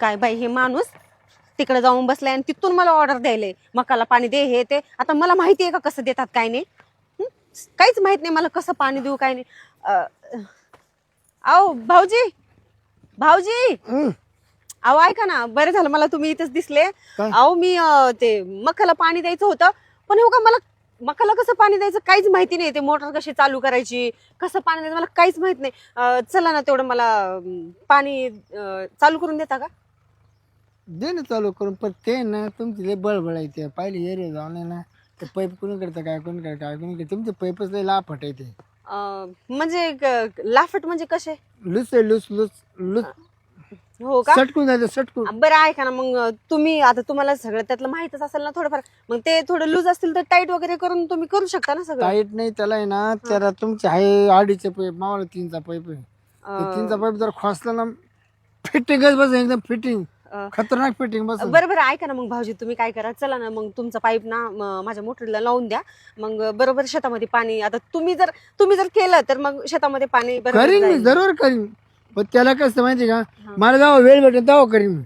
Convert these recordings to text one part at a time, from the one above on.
काय बाई हे माणूस तिकडे जाऊन बसलाय आणि तिथून मला ऑर्डर द्यायले मकाला पाणी दे हे ते. आता मला माहिती आहे का कसं देतात काय नाही? काहीच माहीत नाही मला कसं पाणी देऊ काय नाही. अहो भाऊजी! भाऊजी. अहो ऐका ना बरं झालं मला तुम्ही इथेच दिसले? अहो मी अं, ते मकाला पाणी द्यायचं होतं पण हो का मला मकाला कसं पाणी द्यायचं काहीच माहिती नाही. ते मोटर कशी चालू करायची कसं पाणी द्यायचं मला काहीच माहीत नाही. अं, चला ना तेवढं मला अं, पाणी अं, चालू करून देता का? दे ना चालू करून पण ते ना तुमची लय बळबळ ते. पाहिले एरिया जाऊन आहे ना ते पैप कोणी करतं काय कोणी करतं काय कोणी करतं. तुमचे पैपच लय लाफट आहे ते. अं, म्हणजे क- लाफट म्हणजे कसे? लुस आहे लुस लुस लुस. हो का? सटकून जायचं सटकून. बरं ऐका ना मग तुम्ही आता तुम्हाला सगळं त्यातलं माहितच असेल ना थोडंफार. मग ते थोडं लूज असतील तर टाईट वगैरे करून तुम्ही करू शकता ना सगळं? टाईट नाही त्याला आहे ना त्याला तुमचे आहे अडीचे पैप मावाला तीनचा पैप आहे. ते तीनचा पैप जर खोसला ना फिटिंगच बस एकदम फिटिंग अं, खतरनाक फिटिंग बस बरं बरं ऐका ना मग भाऊजी तुम्ही काय करा? चला ना मग तुमचा पाईप ना म- माझ्या मोटरीला लावून द्या. मग बरोबर शेतामध्ये पाणी आता तुम्ही जर तुम्ही जर केलं तर मग शेतामध्ये पाणी बरोबर करीन मी जाईल. जरूर करीन. पण त्याला कसं माहिती का? मला जेव्हा वेळ भेटेल तेव्हा करीन मी.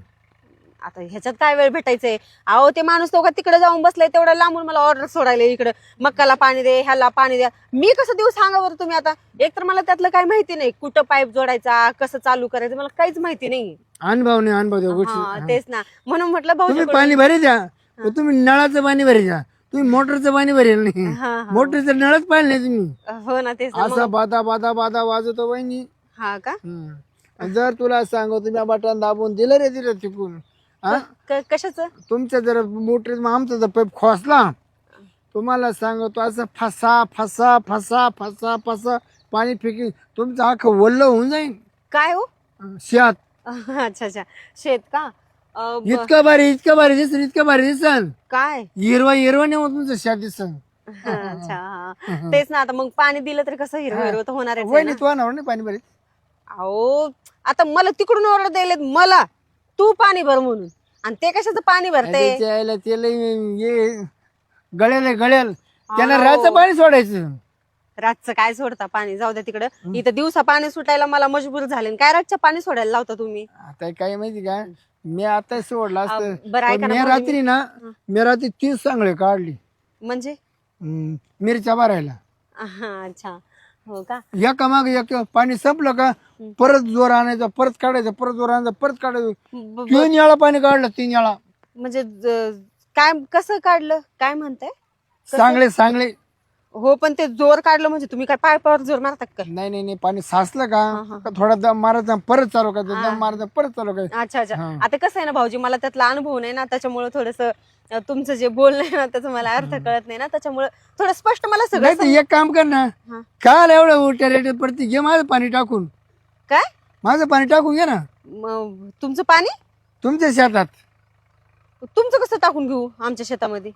आता ह्याच्यात काय वेळ भेटायचंय? अहो ते माणूस तो का तिकडे जाऊन बसलाय तेवढं लांबून मला ऑर्डर सोडायला इकडं. मक्काला पाणी दे ह्याला पाणी द्या. मी कसं देऊ सांगा बरं तुम्ही आता? एक तर मला त्यातलं काही माहिती नाही. कुठं पाईप जोडायचा कसं चालू करायचं मला काहीच माहिती नाही. अनुभव नाही अनुभव त्या हा, गोष्टी तेच ना. म्हणून म्हटलं तुम्ही पाणी भरे द्या. पण तुम्ही नळाचं पाणी भरे द्या. तुम्ही मोटरचं पाणी भरेल नाही. हा हा. मोटरचं नळच पाहिलं नाही तुम्ही. हो ना तेच ना. असा बादा बादा बादा वाजवतो बहिणी हा का? हम्म. आणि जर तुला सांगू तुम्ही बटन दाबून दिलं रे दिलं तिकून. हा? कशाचं? तुमच्या जर मोटर आमचा जर पाईप खोसला तुम्हाला सांगतो असं फसा फसा फसा फसा फसा पाणी फेकी तुमचं अख्खं वल्ल होऊन जाईल काय हो? शेत. अच्छा अच्छा. शेत का? अ, ब- इतकं भारी इतकं भारी दिसन इतकं भारी दिसन. काय? हिरवा हिरवा नाही होत तुमचं शेत दिसन. अच्छा. हा. तेच ना आता मग पाणी दिलं तर कसं हिरवं हिरवं तर होणारच आहे वय ना. नाही तू पाणी भरे अहो आता मला तिकडून ऑर्डर द्यायला मला. तू पाणी भर म्हणून. आणि ते कशाचं पाणी भरते यायला ते लय ये गळ्याला गळ्याल त्याला राहायचं पाणी सोडायचं. रातचं काय सोडता पाणी? जाऊ द्या तिकडं. इथं दिवसा पाणी सुटायला मला मजबूर झाले. आणि काय रातच्या पाणी सोडायला लावता तुम्ही? आता काय माहिती का? मी आता सोडला असतं. अं, बरं ऐका पण ना, मी रात्री ना मी रात्री तीन चांगले काढली. म्हणजे? हम्म, मिरच्या भरायला. हा अच्छा. हो का? एका माग एक पाणी संपलं का परत जोर आणायचा परत काढायचा परत जोर आणायचा परत काढायचं. तीन वेळा पाणी काढलं तीन वेळा म्हणजे ज- काय कसं काढलं? काय म्हणताय? चांगले चांगले हो पण ते जोर काढलं म्हणजे तुम्ही काय पायपावर जोर मारता का? नाही नाही नाही पाणी साचलं का? का थोडा दम मारायचा परत चालू करायचं? दम मारायचा परत चालू करायचं? अच्छा अच्छा. हा. आता कसं आहे ना भाऊजी मला त्यातला अनुभव नाही ना त्याच्यामुळे थोडस तुमचं जे बोलणं आहे ना त्याचं मला अर्थ कळत नाही ना त्याच्यामुळे थोडं स्पष्ट मला सगळं नाही तर एक काम कर ना. हा. काल एवढं उलट्या रेट पडते घे माझं पाणी टाकून. काय? माझं पाणी टाकून घे ना. म- तुमचं पाणी? तुमच्या शेतात. तुमचं कसं टाकून घेऊ आमच्या शेतामध्ये?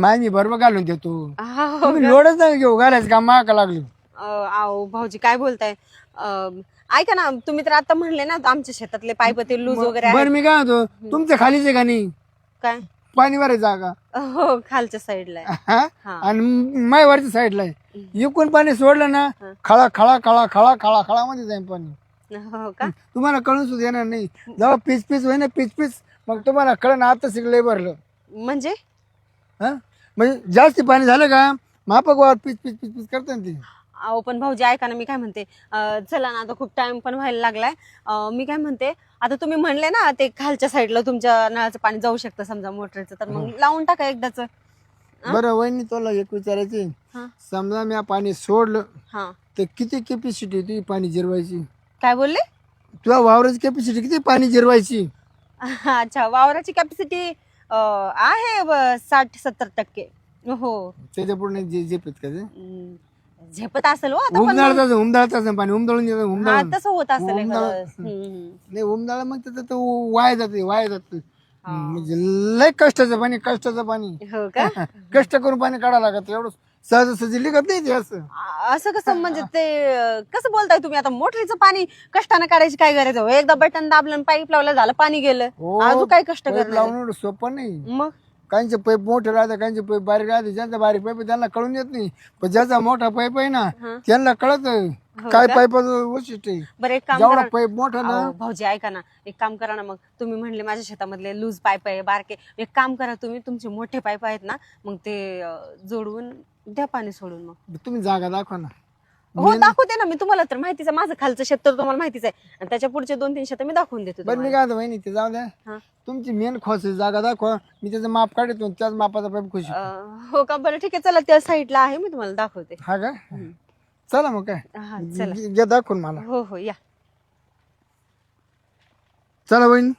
माझी बरोबर घालून देतो हा, तुम्ही लोडच नाही घेऊ घालायचं का माका लागलो. अं, आहो भाऊजी काय बोलताय? अं, ऐका ना तुम्ही तर आता म्हणले ना आमच्या शेतातले पाईप ते लूज वगैरे आहेत. मी काय म्हणतो तुमच्या खालीच आहे का नाही? काय? पाणी भरायचं जागा. हो खालच्या साईडला आहे. हा? हा. आणि माय वरच्या साईडला आहे. इकून पाणी सोडलं ना खळा खळा खळा खळा खळा खळा मध्ये जाईल पाणी. हो का? तुम्हाला कळून सुद्धा येणार नाही. जेव्हा पीच पीच होईल ना पीच पीच मग तुम्हाला कळण आता शिकलंय भरलं. म्हणजे? हा? म्हणजे जास्त पाणी झालं का? मापक वावर पीच पीच पीच पीच करतात ना ते. अहो पण भाऊजी ऐका ना मी काय म्हणते? अं, चला ना आता खूप टाइम पण व्हायला लागलाय. अं, मी काय म्हणते? आता तुम्ही म्हणले ना ते खालच्या साईडला तुमच्या नळाचं पाणी जाऊ शकतं समजा मोटरचं. तर मग लावून टाका एकदाच. बरं वहिनी तुला एक विचारायचे हा. समजा मी पाणी सोडलं हा. तर किती कॅपॅसिटी तुझी पाणी जिरवायची? काय बोलले? तुझ्या वावराची कॅपॅसिटी किती पाणी जिरवायची? अच्छा वावराची कॅपॅसिटी आहे साठ सत्तर टक्के? हो. त्याच्या पुढे जे झेपेत का ते? झेपत असेल हो आता पण उमदाळताच पाणी उमदळून येतं हा तसं होत असेल उमदाळ- एखादं. हम्म, हम्म. नाही उमदाळ मग त्याचं तो वाया जाते वाया जाते. म्हणजे लय कष्टाचं पाणी कष्टाचं पाणी. हो का? कष्ट करून पाणी काढावं लागत एवढं सहज सहज लिखत नाही ते असं. आ- असं कसं म्हणजे ते अं, कसं बोलताय तुम्ही? आता मोटरीचं पाणी कष्टाने काढायची काय गरज आहे? हो? एकदा बटन दाबलं पाईप लावलं झालं पाणी गेलं. हो, अजून काय कष्ट पाईप करणार लावून एवढं सोपं नाही. मग? काहींचे पाईप मोठे राहते काहींचे पाईप बारीक राहते ज्यांचा बारीक पाईप आहे त्यांना कळून येत नाही. पण ज्याचा मोठा पाईप आहे ना हा. त्यांना कळत हो काय का? पाईपाचं वैशिष्ट्य आहे. बरं एक काम जेवढा करा. पाईप मोठा ना अहो, भाऊजी ऐका ना. एक काम करा ना मग. तुम्ही म्हणले माझ्या शेतामधले लूज पाईप आहे बारके. एक काम करा तुम्ही तुमचे मोठे पाईप आहेत ना मग ते अं, जोडवून द्या पाणी सोडून मग. तुम्ही जागा दाखवा ना. हो दाखवते ना मी तुम्हाला तर माहितीच आहे माझं खालचं शेत तर तुम्हाला माहितीच आहे. आणि त्याच्या पुढचे दोन तीन शेत मी दाखवून देते बरं मी तुम्हाला. काय म्हणतो वहिनी ते जाऊ द्या. हा. तुमची मेन खोस जागा दाखवा. मी त्याचं माप काढतो त्याच मापाचा पाईप खुशी अं, हो का? बरं ठीक आहे चला त्या साईडला आहे मी तुम्हाला दाखवते. हा का? चला मग काय. हा चला. घे- घे दाखवून मला. हो हो या. चला वहिनी.